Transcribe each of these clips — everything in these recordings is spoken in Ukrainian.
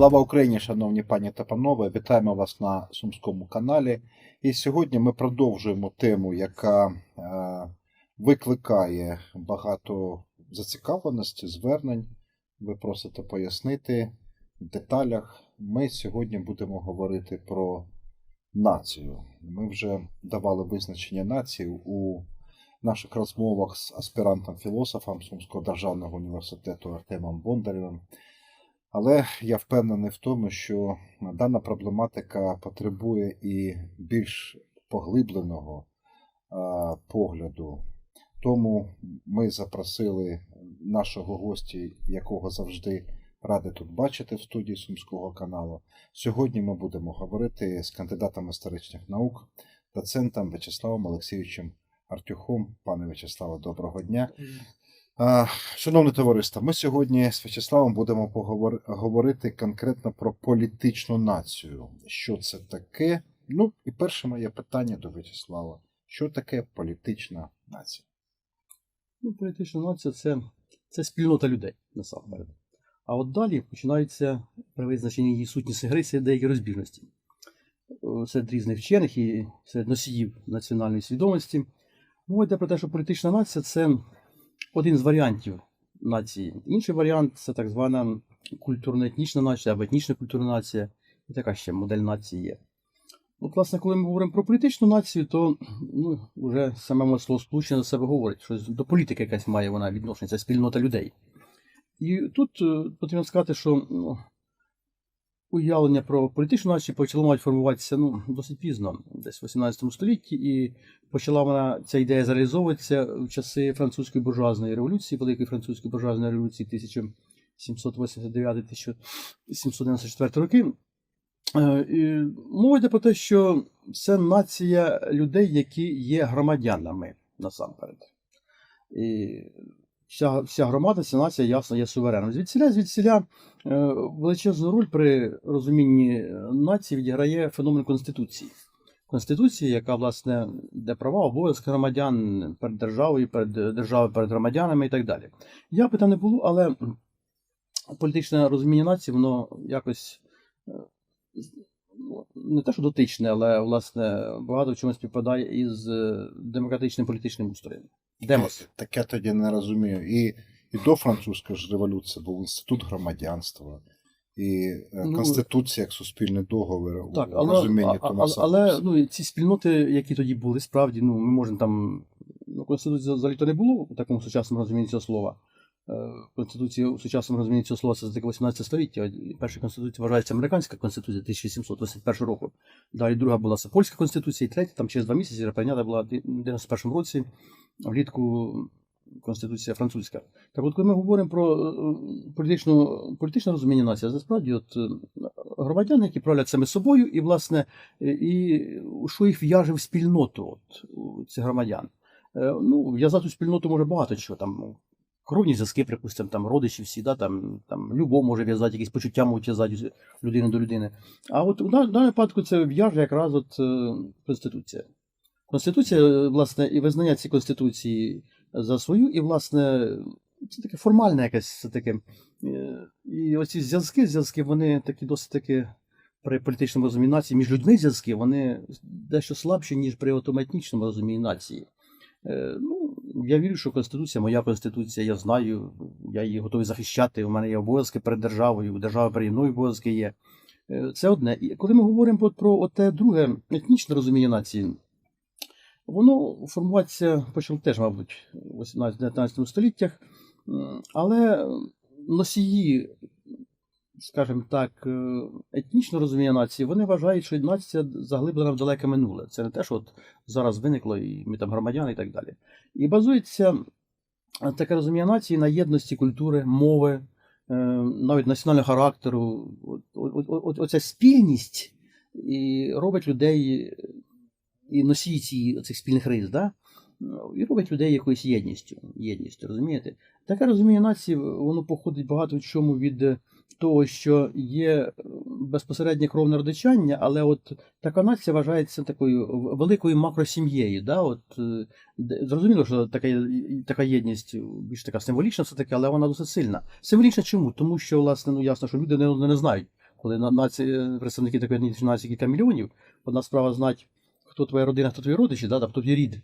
Слава Україні, шановні пані та панове! Вітаємо вас на Сумському каналі. І сьогодні ми продовжуємо тему, яка е, викликає багато зацікавленості, звернень. Ви просите пояснити в деталях. Ми сьогодні будемо говорити про націю. Ми вже давали визначення нації у наших розмовах з аспірантом-філософом Сумського державного університету Артемом Бондарєвим. Але я впевнений в тому, що дана проблематика потребує і більш поглибленого погляду. Тому ми запросили нашого гостя, якого завжди радий тут бачити в студії Сумського каналу. Сьогодні ми будемо говорити з кандидатом історичних наук, доцентом В'ячеславом Олексійовичем Артюхом. Пане В'ячеславе, доброго дня. Шановне товариство, ми сьогодні з В'ячеславом будемо говорити конкретно про політичну націю. Що це таке? Ну, і перше моє питання до В'ячеслава: що таке політична нація? Ну, політична нація це, це спільнота людей насамперед. А от далі починаються при визначенні її сутністі гри це деякі розбіжності Е, серед різних вчених і серед носіїв національної свідомості. Мова йде про те, що політична нація це один з варіантів нації. Інший варіант це так звана культурно-етнічна нація або етнічна культурна нація. І така ще модель нації є. От, власне, коли ми говоримо про політичну націю, то ну, вже саме слово сполучення за себе говорить, що до політики якась має вона відношення, це спільнота людей. І тут е, потрібно сказати, що ну, уявлення про політичну націю почало мати формуватися ну, досить пізно, десь в 18 столітті, і почала вона ця ідея зареалізовуватися в часи французької буржуазної революції, Великої французької буржуазної революції 1789-1794 роки. Е, і Мова йде про те, що це нація людей, які є громадянами насамперед. І вся, вся громада, ця нація ясно є сувереном. Звідсіля, звідсіля е, величезну роль при розумінні нації відіграє феномен Конституції. Конституції, яка, власне, де права, обов'язки громадян перед державою, перед державою, перед громадянами і так далі. Я би там не було, але політичне розуміння нації, воно якось е, ну, не те, що дотичне, але власне багато в чому співпадає із е, демократичним політичним устроєм. Демос. Так я тоді не розумію. І, і до французької ж революції був інститут громадянства, і е, Ну, Конституція як суспільний договір у Так, але, розумінні Томаса. але Гоббса. ну, ці спільноти, які тоді були, справді, ну, ми можемо там. Ну, Конституції взагалі то не було у такому сучасному розумінні цього слова. Е, Конституція у сучасному розумінні цього слова це таке 18 століття. Перша конституція вважається американська конституція 1721 року. Далі друга була польська конституція, і третя, там через два місяці прийнята була в 91 році, влітку конституція французька. Так от, коли ми говоримо про е, політичну, політичне розуміння нації, насправді от е, громадяни, які правлять саме собою, і, власне, і що їх в'яже в спільноту от, цих громадян. Е, Ну, в'язати у спільноту може багато чого там. Кровні зв'язки, припустимо, там родичі всі, да, там, там любов може в'язати, якісь почуття можуть в'язати людини до людини. А от у даному випадку це в'яже якраз от Конституція. Конституція, е, власне, і визнання цієї Конституції за свою, і, власне, це таке формальне якесь це таке. е, І оці зв'язки, зв'язки, вони такі досить таки при політичному розумінні нації між людьми зв'язки, вони дещо слабші, ніж при автоматичному розумінні нації. Е, Ну, я вірю, що Конституція, моя Конституція, я знаю, я її готовий захищати. У мене є обов'язки перед державою, у держави переді мною обов'язки є. Е, Це одне. І коли ми говоримо про те друге етнічне розуміння нації, воно формуватися почало теж, мабуть, у 18-19 століттях, але носії, скажімо так, е, етнічного розуміння нації, вони вважають, що нація заглиблена в далеке минуле. Це не те, що от зараз виникло, і ми там громадяни і так далі. І базується е, таке розуміння нації на єдності культури, мови, е, навіть національного характеру. Оця спільність і робить людей і носії ці, цих спільних рис, да? І робить людей якоюсь єдністю. єдністю розумієте? Таке розуміння нації, воно походить багато в чому від е, того, що є е, безпосереднє кровне родичання, але от така нація вважається такою великою макросім'єю. Да? От, е, зрозуміло, що така, така єдність більш така символічна все-таки, але вона досить сильна. Символічна чому? Тому що, власне, ну ясно, що люди не, не знають, коли на нації, представники такої нації кілька мільйонів, одна справа знати, хто твоя родина, хто твої родичі, да, там, хто твій рід,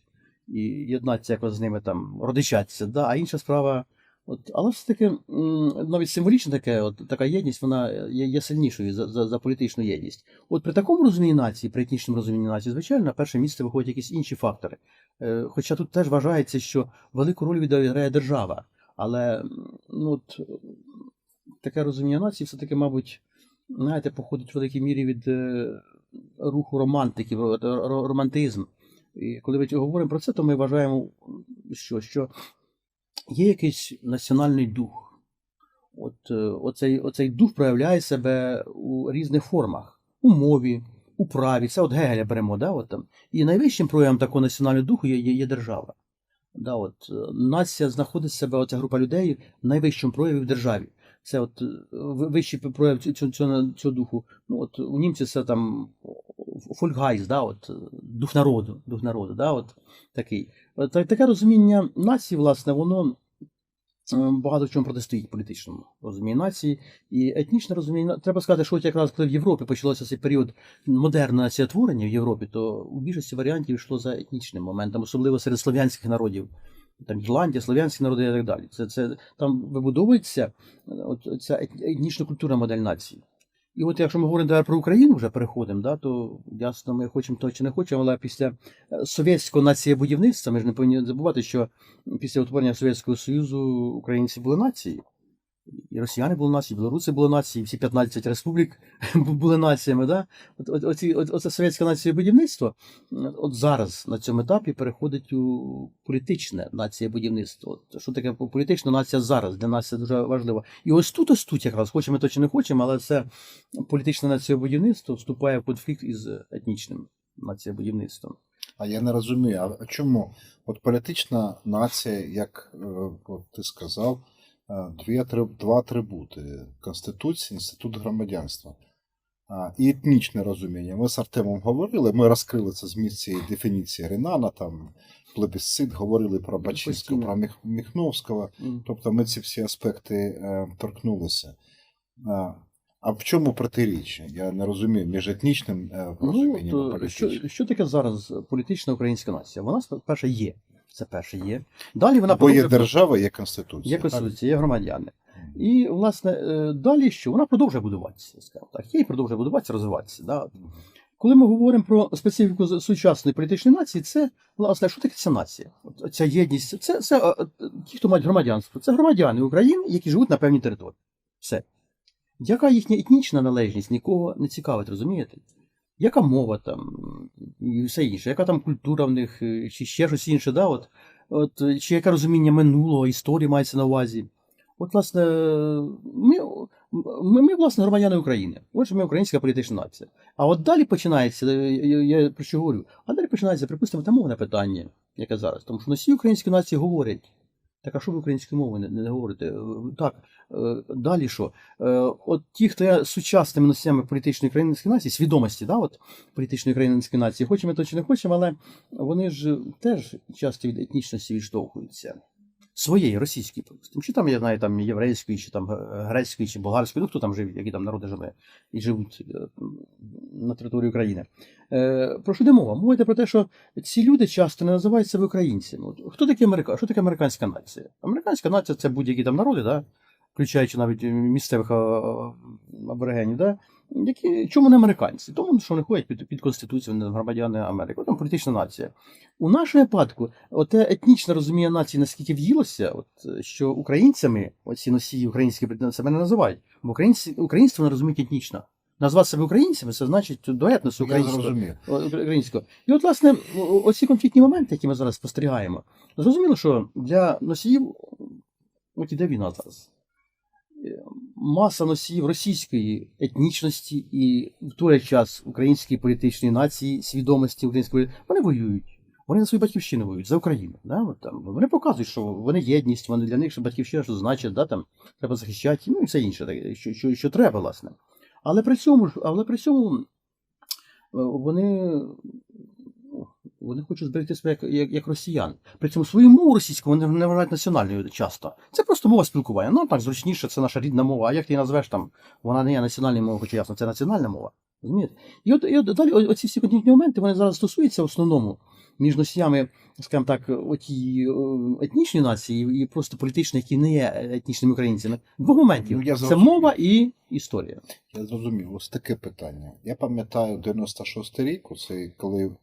і єднатися якось з ними там, родичатися. Да, а інша справа. От, але все таки навіть символічно таке, от, така єдність, вона є, є сильнішою за, за, за політичну єдність. От при такому розумінні нації, при етнічному розумінні нації, звичайно, на перше місце виходять якісь інші фактори. Е, хоча тут теж вважається, що велику роль відіграє держава. Але ну, от, таке розуміння нації все-таки, мабуть, знаєте, походить в великій мірі від е, руху романтиків, ро- ро- романтизм. І коли ми говоримо про це, то ми вважаємо, що, що є якийсь національний дух. От, е, оцей, оцей дух проявляє себе у різних формах: у мові, у праві. Це от Гегеля беремо, да, от там. І найвищим проявом такого національного духу є, є, є держава. Да, от, е, нація знаходить себе, оця група людей, в найвищому прояві в державі. Це от е, вищий прояв цього, цього, цього, духу. Ну, от у німців це там фольгайз, да, от, е, дух народу, дух народу, да, от, такий. От, таке розуміння нації, власне, воно е, багато в чому протистоїть політичному розумінню нації. І етнічне розуміння, треба сказати, що от якраз коли в Європі почалося цей період модерного націотворення в Європі, то у більшості варіантів йшло за етнічним моментом, особливо серед слов'янських народів. Там Ірландія, слов'янські народи і так далі. Це, це там вибудовується е, от, ця ет- етнічно-культурна модель нації. І от якщо ми говоримо про Україну, вже переходимо, да, то ясно, ми хочемо то чи не хочемо, але після е, совєтського націєбудівництва, ми ж не повинні забувати, що після утворення Совєтського Союзу українці були нації. І росіяни були нації, і білоруси були нації, всі 15 республік були націями. Да? От, от, оці, от, оце совєтське націєбудівництво от зараз на цьому етапі переходить у політичне націєбудівництво. От, що таке політична нація зараз? Для нас це дуже важливо. І ось тут, ось тут якраз, хочемо то чи не хочемо, але це політичне націєбудівництво вступає в конфлікт із етнічним націєбудівництвом. А я не розумію, а- чому? От політична нація, як е, от ти сказав, дві, два атрибути: Конституція, інститут громадянства. І етнічне розуміння. Ми з Артемом говорили, ми розкрили це зміст цієї дефініції Ренана, там плебісцит, говорили про Бачинського, про Міх- Міхновського. М. Тобто ми ці всі аспекти е, торкнулися. А, в чому протиріччя? Я не розумію між етнічним е, Ну, розумінням і то, політичним. що, що таке зараз політична українська нація? Вона перше є. Це перше є. Далі вона Бо є держава, є конституція. Є конституція, є громадяни. І, власне, е, далі що? Вона продовжує будуватися, скажімо так. І продовжує будуватися, розвиватися. Да? Коли ми говоримо про специфіку сучасної політичної нації, це, власне, що таке ця нація? От ця єдність, це, це е, е, ті, хто мають громадянство, це громадяни України, які живуть на певній території. Все. Яка їхня етнічна належність, нікого не цікавить, розумієте? Яка мова там і все інше, яка там культура в них, е, чи ще щось інше, да? от, от, е, чи яке розуміння минулого, історії мається на увазі. От, власне, ми, ми, ми, власне, громадяни України. Отже, ми українська політична нація. А от далі починається, е, я, я про що говорю, а далі починається, припустимо, те мовне питання, яке зараз. Тому що носії української нації говорять. Так, а що ви українською мовою не, не говорите? Е, Так, е, далі що? Е, От ті, хто є сучасними носіями політичної української нації, свідомості, да, от, політичної української нації, хочемо то чи не хочемо, але вони ж теж часто від етнічності відштовхуються. Своєї російської, припустимо. Чи там, я знаю, там єврейської, чи там грецької, чи болгарської, ну хто там жив, які там народи живе і живуть е, на території України. Е, про що йде мова? Мова йде про те, що ці люди часто не називають себе українцями. Хто такі Америка? Що таке американська нація? Американська нація це будь-які там народи, да? включаючи навіть місцевих аборигенів, да? Які, чому не американці? Тому що вони ходять під, під Конституцію, вони громадяни Америки, там політична нація. У нашому випадку, оте етнічне розуміння нації наскільки в'їлося, от, що українцями, оці носії українські себе не називають, бо українці, українство не розуміють етнічно. Назвати себе українцями, це значить до етносу українського. І от, власне, оці конфліктні моменти, які ми зараз спостерігаємо, зрозуміло, що для носіїв, от іде війна зараз. Маса носіїв російської етнічності і в той час української політичної нації, свідомості української, вони воюють. Вони за свою батьківщину воюють, за Україну. Да? От там. Вони показують, що вони єдність, вони для них, що батьківщина, що значить, да, там, треба захищати, ну і все інше, що, що, що треба, власне. Але при цьому, але при цьому е, вони Вони хочуть зберегти себе як, як, як росіян. При цьому свою мову російську вони не вважають національною часто. Це просто мова спілкування. Ну так зручніше, це наша рідна мова. А як ти її назвеш там? Вона не є національною мовою, хоча ясно, це національна мова. Розумієте? І от, і от далі оці всі конфліктні моменти вони зараз стосуються в основному між носіями, скажімо так, оті етнічні нації і просто політичні, які не є етнічними українцями. Двох моментів: Ну, це мова і історія. Я зрозумів, ось таке питання. Я пам'ятаю 96 рік, коли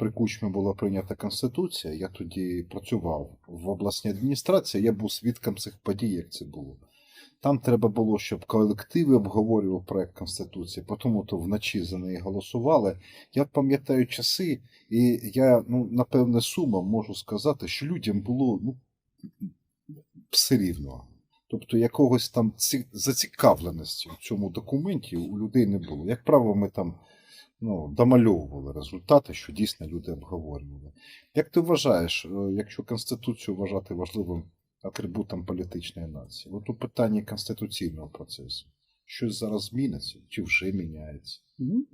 при Кучмі була прийнята Конституція, я тоді працював в обласній адміністрації, я був свідком цих подій, як це було. Там треба було, щоб колективи обговорював проект Конституції, тому то вночі за неї голосували. Я пам'ятаю часи, і я, ну, напевне, сумом можу сказати, що людям було ну, все рівно. Тобто якогось там ці... зацікавленості в цьому документі у людей не було. Як правило, ми там ну, домальовували результати, що дійсно люди обговорювали. Як ти вважаєш, е, якщо Конституцію вважати важливим атрибутом політичної нації, от у питанні конституційного процесу, щось зараз зміниться чи вже міняється? Ну,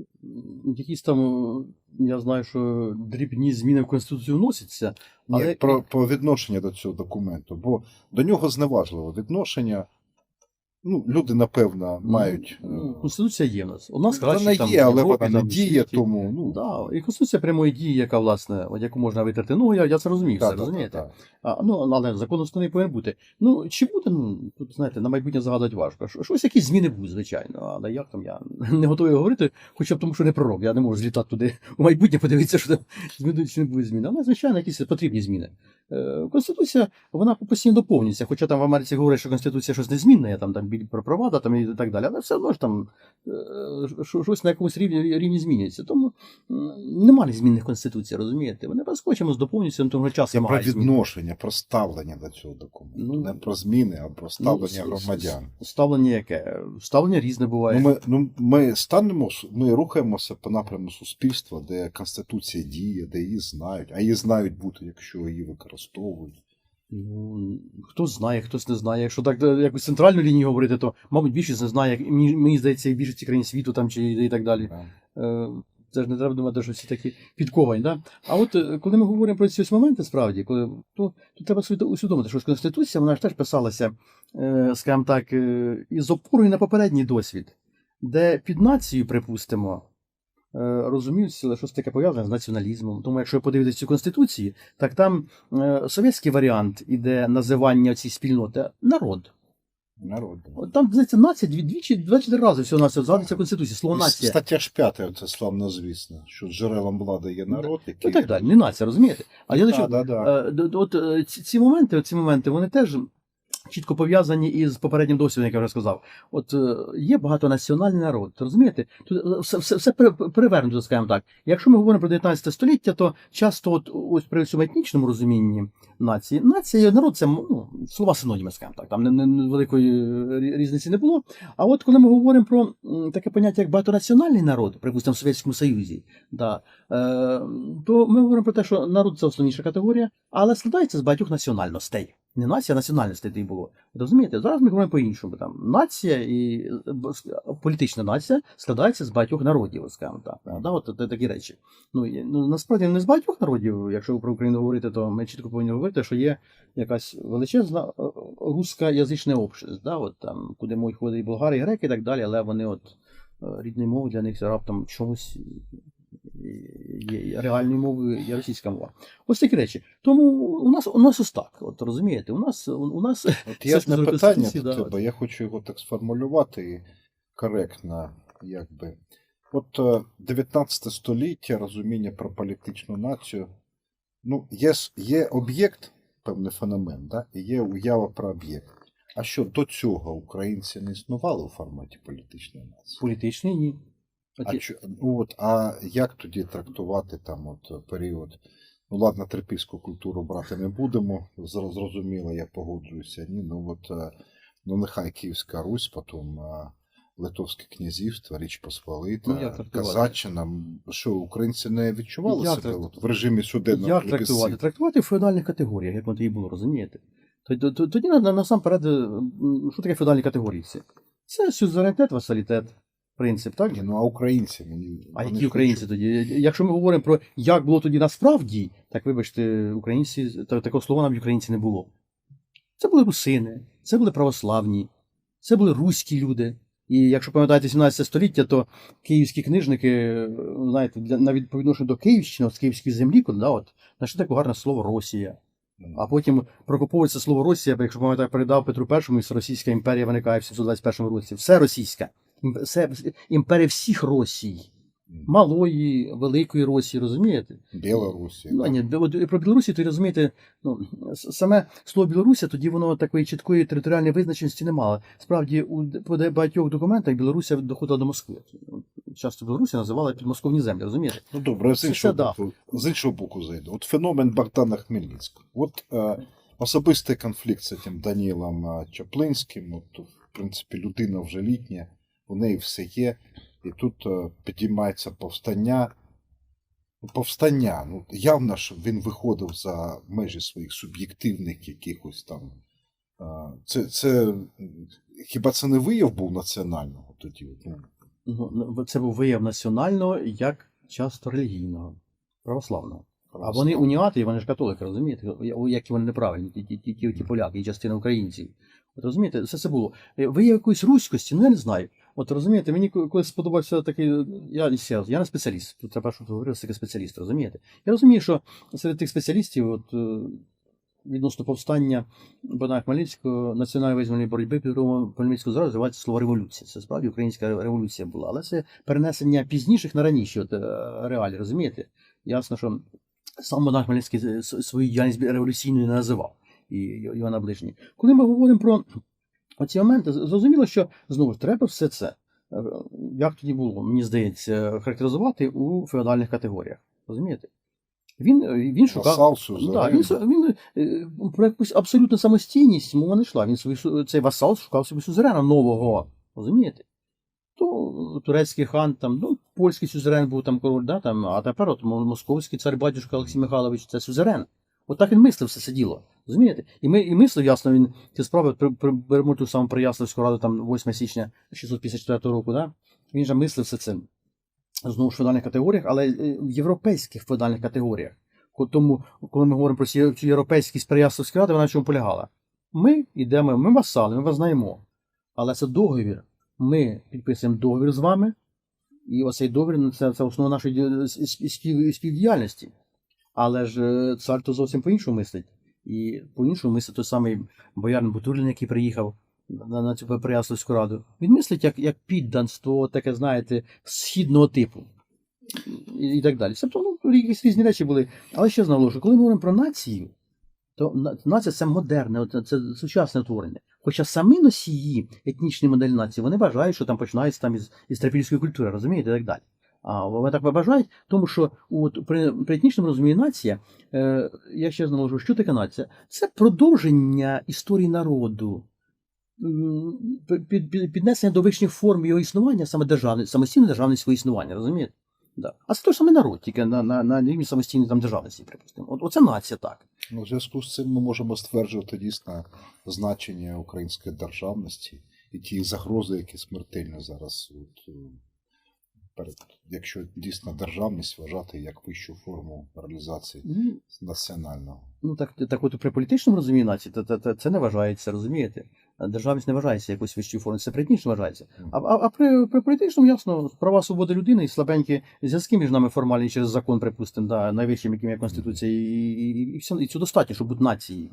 якісь там, я знаю, що дрібні зміни в Конституцію вносяться, Але... але Про, про відношення до цього документу, бо до нього зневажливе відношення. Ну, люди, напевно, мають. Ну, е, Конституція є в нас. У нас Вона краще там є, але Європі, вона не там, діє, світі. тому ну, Да, і Конституція прямої дії, яка, власне, от яку можна витерти. Ну, я, я це розумію, все, розумієте? А, ну, але закон основний повинен бути. Ну, чи буде, ну, тут, знаєте, на майбутнє загадати важко. Що- Щось якісь зміни будуть, звичайно. Але як там я не готовий говорити, хоча б тому, що не пророк. Я не можу злітати туди у майбутнє, подивитися, що там змінить чи не буде зміни. Але, звичайно, якісь потрібні зміни. Е, Конституція, вона постійно доповнюється, хоча там в Америці говорять, що Конституція щось незмінна, є там, там про права, да, там і так далі, але все одно ж там е, що- щось на якомусь рівні, рівні змінюється. Тому м, нема незмінних конституцій, розумієте? Вони без чимось доповнюються, тому час Це про вимагає змін. відношення, про ставлення до цього документу. Ну, не про зміни, а про ставлення Ну, громадян. Ставлення яке? Ставлення різне буває. Ну, ми, ну, ми станемо, ми рухаємося по напряму суспільства, де Конституція діє, де її знають, а її знають бути, якщо її використовують. Ну, хто знає, хтось не знає. Якщо так е, якусь центральну лінію говорити, то, мабуть, більшість не знає. як- Мені, мені здається, і в більшості країн світу там чи і так далі. Да. Е, Це ж не треба думати, що всі такі підковані. Да? А от е, коли ми говоримо про ці ось моменти, справді, коли, то, то треба усвідомити, що Конституція вона ж теж писалася, е, скажімо так, із опорою на попередній досвід, де під нацією, припустимо, е, розумівся щось таке пов'язане з націоналізмом. Тому якщо ви подивитися цю Конституцію, так там е, совєтський варіант іде називання цієї спільноти народ. Народ. От Там, здається, нація дві- двічі, два-чотири рази всього на згадується в Конституції, слово нація. Стаття ж п'ята, це славно звісно, що джерелом влади є народ, який. Ну так далі, не нація, розумієте? А я до Да, чого? да, да. Е, д- д- От ці моменти, ці моменти, вони теж чітко пов'язані із попереднім досвідом, як я вже сказав. От е, є багатонаціональний народ, розумієте? Тут е, все, все, все пере- перевернуто, скажімо так. Якщо ми говоримо про 19 століття, то часто от, ось при цьому етнічному розумінні нації, нація і народ це ну, слова синоніми, скажімо так, там не, не, не великої е, різниці не було. А от коли ми говоримо про таке поняття, як багатонаціональний народ, припустимо, в Совєтському Союзі, да, е, то ми говоримо про те, що народ це основніша категорія, але складається з багатьох національностей. Не нація, а національностей тоді було. Розумієте? Зараз ми говоримо по-іншому. Там нація і е, політична нація складається з багатьох народів, скажімо так. Так. Да, от такі речі. Ну, ну насправді не з багатьох народів, якщо про Україну говорити, то ми чітко повинні говорити, що є якась величезна е, е, общество, да, от там, куди можуть ходити і болгари, і греки, і так далі, але вони от е, рідною мовою для них раптом чомусь є реальною є російська мова. Ось такі речі. Тому у нас у нас ось так. От розумієте, у нас у, нас От є одне питання до да, тебе, я хочу його так сформулювати і коректно, якби. От е, 19 століття, розуміння про політичну націю. Ну, є, є об'єкт, певний феномен, да? і є уява про об'єкт. А що до цього українці не існували у форматі політичної нації? політичний ні. А, чо- ну, от, а як тоді трактувати там от період? Ну ладно, трипільську культуру брати не будемо. Зрозуміло, я погоджуюся. Ні, ну от е, ну нехай Київська Русь, потім е, Литовське князівство, Річ Ну, Посполита, трактувати? Казаччина. Що українці не відчували Як себе трак- от, в режимі щоденного Як трактувати? Трактувати в феодальних категоріях, як воно тоді було, розумієте? Тоді, тоді, тоді на- насамперед, е, що таке феодальні категорії? Це сюзеренітет, васалітет. Принцип, так? Ні, ну а українці мені. А які українці хочуть- тоді? Якщо ми говоримо про як було тоді насправді, так вибачте, українці, такого слова навіть українці не було. Це були русини, це були православні, це були руські люди. І якщо пам'ятаєте 17 століття, то київські книжники, знаєте, для, навіть по відношенню до Київщини, з київської землі, коли, да, от, знайшли таке гарне слово Росія. А потім прокоповується слово Росія, бо якщо пам'ятаю, передав Петру І, і Російська імперія виникає в 721 році. Все російське. Імперія всіх Росій. Малої, Великої Росії, розумієте? Білорусі. Ну, ні, про Білорусі, то розумієте, ну, саме слово Білорусі, тоді воно такої чіткої територіальної визначеності не мало. Справді, у багатьох документах Білорусія доходила до Москви. Часто Білорусі називали підмосковні землі, розумієте? Ну добре, з Це іншого, все да. з іншого боку зайду. От феномен Богдана Хмельницького. От е, особистий конфлікт з цим Данілом е, Чаплинським. От, в принципі, людина вже літня, у неї все є. І тут е, підіймається повстання. Ну, Повстання. Ну, явно, що він виходив за межі своїх суб'єктивних якихось там. е, Це, це хіба це не вияв був національного тоді? Ну, Ну, Це був вияв національного як часто релігійного, православного. А вони уніати, вони ж католики, розумієте? Які вони неправильні, ті, ті, ті, ті, ті поляки, і частина українців. От розумієте, все це було. Ви є якоїсь руськості, ну я не знаю. От розумієте, мені ко- колись сподобався такий. Я, я не спеціаліст. Тут треба, щоб говорив таке спеціаліст, розумієте? Я розумію, що серед тих спеціалістів, от е, відносно повстання Богдана Хмельницького, національної визвольної боротьби під Хмельницького зараз називається слово революція. Це справді українська революція була, але це перенесення пізніших на раніші от, е, реалії, розумієте? Ясно, що сам Богдан Хмельницький свою діяльність революційною не називав і його наближені. Коли ми говоримо про оці моменти, зрозуміло, що знову ж треба все це, е, як тоді було, мені здається, характеризувати у феодальних категоріях. Розумієте? Він, е, він шукав. Да, він, він е, про якусь абсолютну самостійність мова не йшла. Він свій, цей васал шукав собі сюзерена нового. Розумієте? То турецький хан, там, ну, польський сюзерен був там король, да, там, а тепер от московський цар батюшка Олексій Михайлович це сюзерен. От він мислив все сиділо. Розумієте? І ми і мислив, ясно, він ті справи при, беремо ту саму Прияславську раду там 8 січня 654 року, да? він же мислив все це знову ж в феодальних категоріях, але е, в європейських феодальних категоріях. Тому, коли ми говоримо про цю європейськість Переяславської ради, вона в чому полягала? Ми йдемо, ми васали, ми вас знаємо. Але це договір. Ми підписуємо договір з вами, і оцей договір ну, це, це основа нашої співдіяльності. Але ж е, цар то зовсім по-іншому мислить. І по-іншому мислить той самий боярин Бутурлін, який приїхав на, на цю Переяславську раду. Він мислить як, як підданство, таке, знаєте, східного типу. І, і так далі. Тобто, ну, якісь різні речі були. Але ще наголошую, коли ми говоримо про націю, то нація це модерне, це сучасне утворення. Хоча самі носії етнічної моделі нації, вони вважають, що там починається там із, із трапільської культури, розумієте, і так далі. А вони так вважають, тому що от, при, при етнічному розумінні нація, е, я ще наголошую, що таке нація? Це продовження історії народу, під, під, піднесення до вищих форм його існування, саме державне, самостійне державне своє існування, розумієте? Да. А це той самий народ, тільки на, на, на рівні самостійної там державності, припустимо. От, оце нація так. Ну, в зв'язку з цим ми можемо стверджувати дійсно значення української державності і ті загрози, які смертельно зараз, от, якщо дійсно державність вважати як вищу форму реалізації Ну, національного. Ну так, так от при політичному розумінні нації то, то, то, це не вважається, розумієте? Державність не вважається якоюсь вищою формою, це політично вважається. А, а, а при, при політичному, ясно, права свободи людини і слабенькі зв'язки між нами формальні через закон, припустимо, да, найвищим, яким є Конституція, і, і, і, і, все, і цього достатньо, щоб бути нацією,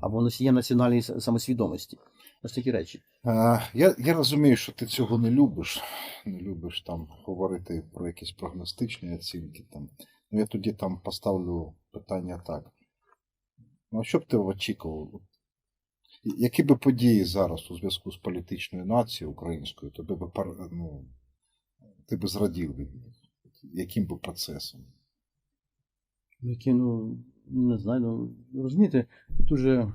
або носієм національної самосвідомості. Ось такі речі. А, я, я розумію, що ти цього не любиш. Не любиш там говорити про якісь прогностичні оцінки. Там. Ну, я тоді там поставлю питання так. Ну, а що б ти очікував? Які би події зараз у зв'язку з політичною нацією українською, тобі би ну, ти би зрадів від них? Яким би процесом? Які, ну, не знаю, ну, розумієте, тут уже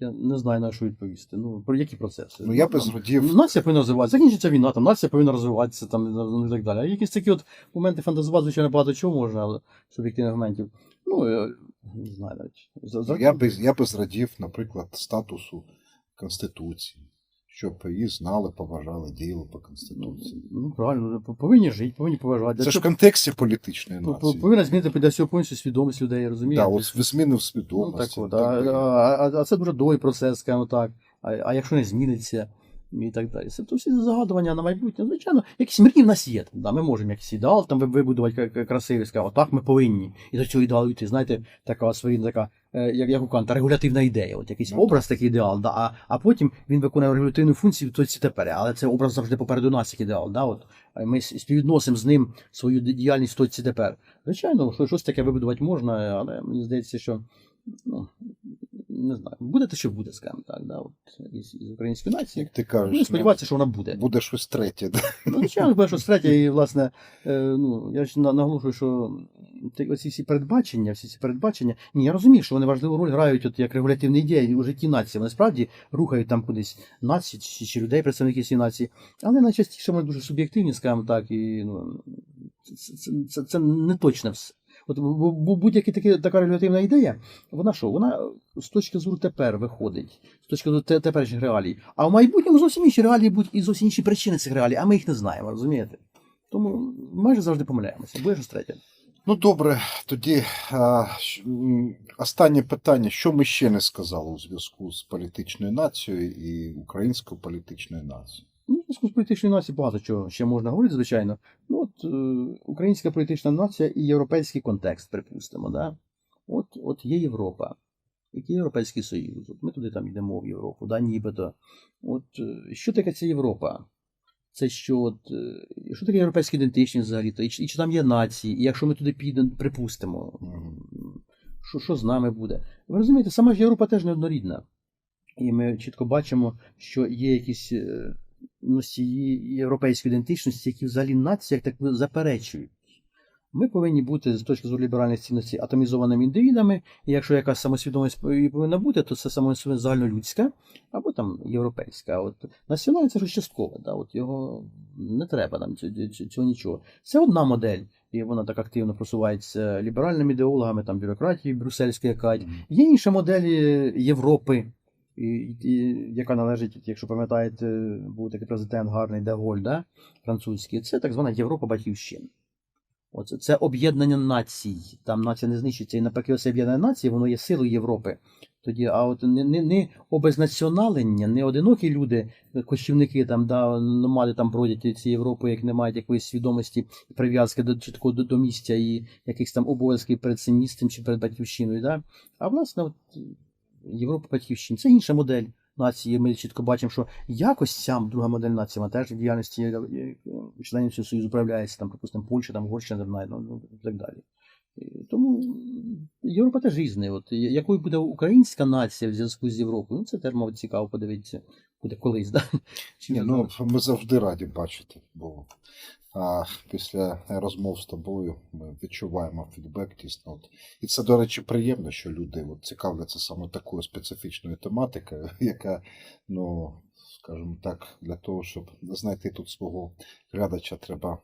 я не знаю на що відповісти. Ну, про які процеси? Ну, я Там, зрадів. Нація повинна розвиватися, закінчиться війна, там нація повинна розвиватися там, ну, і так далі. А якісь такі от моменти фантазувати, звичайно, багато чого можна, але суб'єктивних моментів. Ну, я не знаю навіть. За- за- Я би, я би зрадів, наприклад, статусу Конституції, щоб її знали, поважали, діяли по Конституції. Ну, правильно, ну, повинні жити, повинні поважати. Це Для ж в контексті політичної по- по- нації. повинна змінити для цього повністю свідомість людей, розумієте? Да, от зміни в Ну, свідомості. так, от, так, а, а, а, а це дуже довгий процес, скажімо так. А, а якщо не зміниться і так далі. Це то всі загадування на майбутнє. Звичайно, якісь мрії в нас є. Да, ми можемо якийсь ідеал там вибудувати красивий, сказати, отак ми повинні. І до цього ідеалу йти. Знаєте, така своя така, е, як, як у Канта, регулятивна ідея. От якийсь Ну, образ, такий ідеал, да, а, а потім він виконує регулятивну функцію то ці тепер. Але це образ завжди попереду нас як ідеал. Да, от. Ми співвідносимо з ним свою діяльність то ці тепер. Звичайно, що- щось таке вибудувати можна, але мені здається, що ну, не знаю, буде те, що буде, скажімо так, да, от, із, із української нації. Як ти Ну, кажеш, сподіватися, що вона буде. буде щось третє. Да? Ну, звичайно, буде щось третє, і, власне, е, ну, я ж наголошую, що оці всі передбачення, всі ці передбачення, ні, я розумію, що вони важливу роль грають от, як регулятивні ідеї у житті нації. Вони справді рухають там кудись нації чи, чи людей, представників цієї нації, але найчастіше вони дуже суб'єктивні, скажімо так, і ну, це, це, це, це не точно все. От бу- бу- будь-яка така регулятивна ідея, вона що? Вона з точки зору тепер виходить, з точки зору теперішніх реалій. А в майбутньому зовсім інші реалії будуть і зовсім інші причини цих реалій, а ми їх не знаємо, розумієте? Тому майже завжди помиляємося. Буде щось третє. Ну добре, тоді а, останнє питання: що ми ще не сказали у зв'язку з політичною нацією і українською політичною нацією? Ну, зв'язку з політичною нацією багато чого ще можна говорити, звичайно. Ну, от е, українська політична нація і європейський контекст, припустимо, да? От, от є Європа. Який Європейський Союз? От ми туди там йдемо в Європу, да, нібито. От е, що таке ця Європа? Це що, от, е, що таке європейська ідентичність взагалі? І, чи- і чи там є нації? І якщо ми туди підемо, припустимо, що, що з нами буде? Ви розумієте, сама ж Європа теж неоднорідна. І ми чітко бачимо, що є якісь е, європейської ідентичності, які взагалі нації як так заперечують. Ми повинні бути з точки зору ліберальних цінностей атомізованими індивідами, і якщо якась самосвідомість повинна бути, то це самосвідомість загальнолюдська або там європейська. От національне це щось часткове, да, от його не треба нам цього, нічого. Це одна модель, і вона так активно просувається ліберальними ідеологами, там бюрократії брюссельської якась. Є інші моделі Європи, і, і, яка належить, якщо пам'ятаєте, був такий президент гарний Деголь, да? французький. Це так звана Європа батьківщин. Оце це об'єднання націй. Там нація не знищиться. І навпаки, це об'єднання націй, воно є силою Європи. Тоді, а от не, не, не обезнаціоналення, не одинокі люди, кочівники там, да, номади там бродять ці Європи, як не мають якоїсь свідомості прив'язки до чіткого до, до місця і якихось там обов'язків перед цим місцем чи перед батьківщиною. Да? А власне, от, Європа батьківщин це інша модель нації. Ми чітко бачимо, що якось ця друга модель нації, вона теж в діяльності е, е, членів цього союзу проявляється, там, припустимо, Польща, там, Угорщина, ну, ну, і так далі. Тому Європа теж різна. От, якою буде українська нація в зв'язку з Європою, ну це теж, мабуть, цікаво подивитися. Буде колись, да? Чи Ні, ну, ми завжди раді бачити, бо а, після розмов з тобою ми відчуваємо фідбек дійсно. От. І це, до речі, приємно, що люди от, цікавляться саме такою специфічною тематикою, яка, ну, скажімо так, для того, щоб знайти тут свого глядача, треба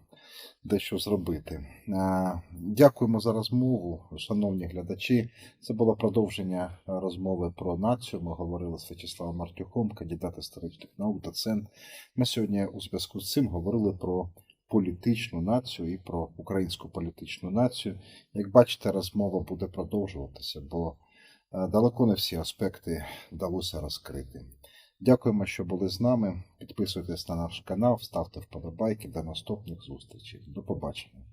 дещо зробити. А, Дякуємо за розмову, шановні глядачі. Це було продовження розмови про націю. Ми говорили з В'ячеславом Мартюком, кандидат історичних наук, доцент. Ми сьогодні у зв'язку з цим говорили про політичну націю і про українську політичну націю. Як бачите, розмова буде продовжуватися, бо е, далеко не всі аспекти вдалося розкрити. Дякуємо, що були з нами. Підписуйтесь на наш канал, ставте вподобайки. До наступних зустрічей. До побачення.